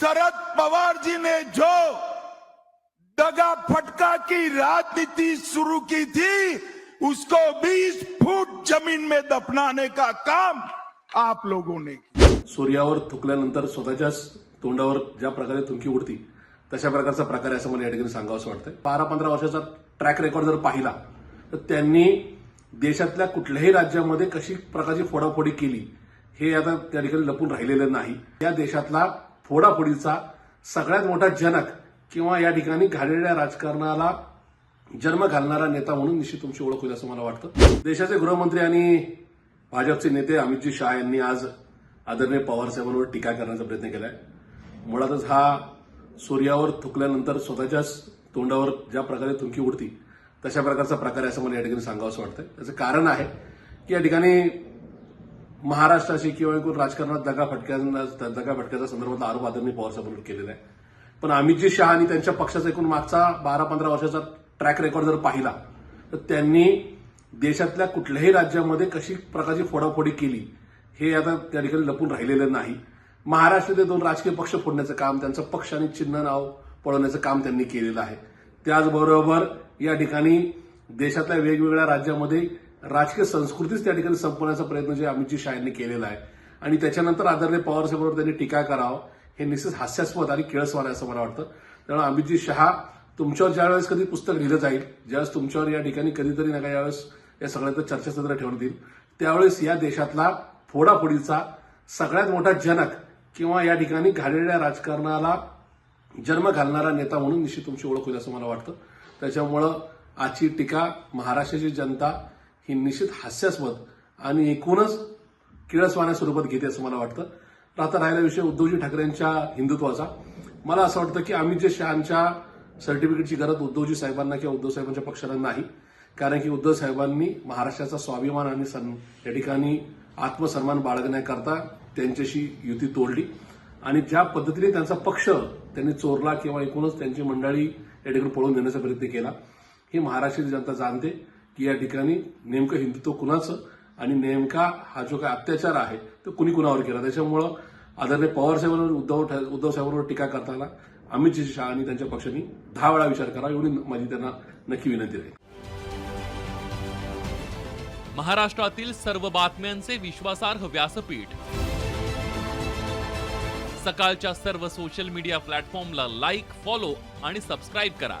शरद पवार जी ने जो दगा फटका की राजनीति शुरू की थी उसको 20 फुट जमीन में दफनाने का काम आप लोगों ने सूर्यावर थुकल्यानंतर स्वतःच्याच तोंडावर ज्या प्रकारे थुंकी उडती तशा प्रकारचा प्रकार आहे असं मला या ठिकाणी सांगावं असं वाटतंय. बारा पंधरा वर्षाचा ट्रॅक रेकॉर्ड जर पाहिला तर त्यांनी देशातल्या कुठल्याही राज्यामध्ये कशी प्रकारची फोडाफोडी केली हे आता त्या ठिकाणी लपून राहिलेलं नाही. या देशातला फोडाफोडीचा सगळ्यात मोठा जनक किंवा या ठिकाणी घालेल्या राजकारणाला जन्म घालणारा नेता म्हणून निश्चित तुमची ओळख होईल असं मला वाटतं. देशाचे गृहमंत्री आणि भाजपचे नेते अमितजी शहा यांनी आज आदरणीय पवार साहेबांवर टीका करण्याचा प्रयत्न केलाय. मुळातच हा सूर्यावर थुकल्यानंतर स्वतःच्याच तोंडावर ज्या प्रकारे थुंकी उडती तशा प्रकारचा प्रकार आहे असं मला या ठिकाणी सांगावं असं वाटतं त्याचं कारण आहे की या ठिकाणी महाराष्ट्राशी किंवा एकूण राजकारणात दगाफटक्यांना दगाफटक्याच्या संदर्भातला आरोप आदरणीय पवार साहेबांवर केलेला आहे पण अमितजी शहा आणि त्यांच्या पक्षाचा एकूण मागचा बारा पंधरा वर्षाचा ट्रॅक रेकॉर्ड जर पाहिला तर त्यांनी देशातल्या कुठल्याही राज्यामध्ये कशी प्रकारची फोडाफोडी केली हे आता त्या ठिकाणी लपून राहिलेलं नाही. महाराष्ट्रातले दोन राजकीय पक्ष फोडण्याचं काम त्यांचं पक्ष आणि चिन्ह नाव पळवण्याचं काम त्यांनी केलेलं आहे. त्याचबरोबर या ठिकाणी देशातल्या वेगवेगळ्या राज्यामध्ये राजकीय संस्कृतीच त्या ठिकाणी संपवण्याचा प्रयत्न जे अमितजी शहा केलेला आहे. आणि त्याच्यानंतर आदरणीय पवार साहेबांवर त्यांनी टीका करावं हे निश्चित हास्यास्पद आणि किळसवार आहे असं मला वाटतं. त्यामुळे अमितजी शहा तुमच्यावर ज्यावेळेस कधी पुस्तक लिहिलं जाईल ज्यावेळेस तुमच्यावर या ठिकाणी कधीतरी नका यावेळेस या सगळ्यांचं चर्चासत्र ठेवण्यात येईल त्यावेळेस या देशातला फोडाफोडीचा सगळ्यात मोठा जनक किंवा या ठिकाणी घालेल्या राजकारणाला जन्म घालणारा नेता म्हणून निश्चित तुमची ओळख होईल असं मला वाटतं. त्याच्यामुळं आजची टीका महाराष्ट्राची जनता ही निश्चित हास्यास्पद आणि एकूणच किळसवाण्या स्वरूपात घेते असं मला वाटतं. आता राहिला विषय उद्धवजी ठाकरेंच्या हिंदुत्वाचा. मला असं वाटतं की अमित शहांच्या सर्टिफिकेटची गरज उद्धवजी साहेबांना किंवा उद्धव साहेबांच्या पक्षाला नाही. कारण की उद्धव साहेबांनी महाराष्ट्राचा स्वाभिमान आणि सन या ठिकाणी आत्मसन्मान बाळगण्याकरता त्यांच्याशी युती तोडली. आणि ज्या पद्धतीने त्यांचा पक्ष त्यांनी चोरला किंवा एकूणच त्यांची मंडळी या ठिकाणी पळून देण्याचा प्रयत्न केला ही महाराष्ट्राची जनता जाणते. की या ठिकाणी नेमकं हिंदुत्व कुणाचं आणि नेमका हा जो काय अत्याचार आहे तो कुणी कुणावर केला? त्याच्यामुळं आदरणीय पवार साहेबांवर उद्धव उद्धव साहेबांवर टीका करताना अमित शहा आणि त्यांच्या पक्षांनी दहा वेळा विचार करा एवढी माझी त्यांना नक्की विनंती राहील महाराष्ट्रातील सर्व बातम्यांचे विश्वासार्ह व्यासपीठ. सकाळच्या सर्व सोशल मीडिया प्लॅटफॉर्मला लाईक फॉलो आणि सबस्क्राईब करा.